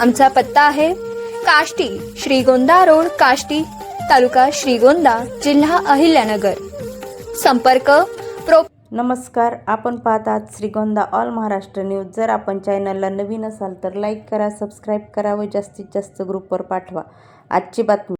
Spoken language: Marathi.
आमचा पत्ता आहे काष्टी श्रीगोंदा रोड काष्टी तालुका श्रीगोंदा जिल्हा अहिल्यानगर. संपर्क प्रो नमस्कार आपण पाहतात श्रीगोंदा ऑल महाराष्ट्र न्यूज. जर आपण चॅनलला नवीन असाल तर लाईक करा सबस्क्राईब करा व जास्तीत जास्त ग्रुपवर पाठवा. आजची बातमी.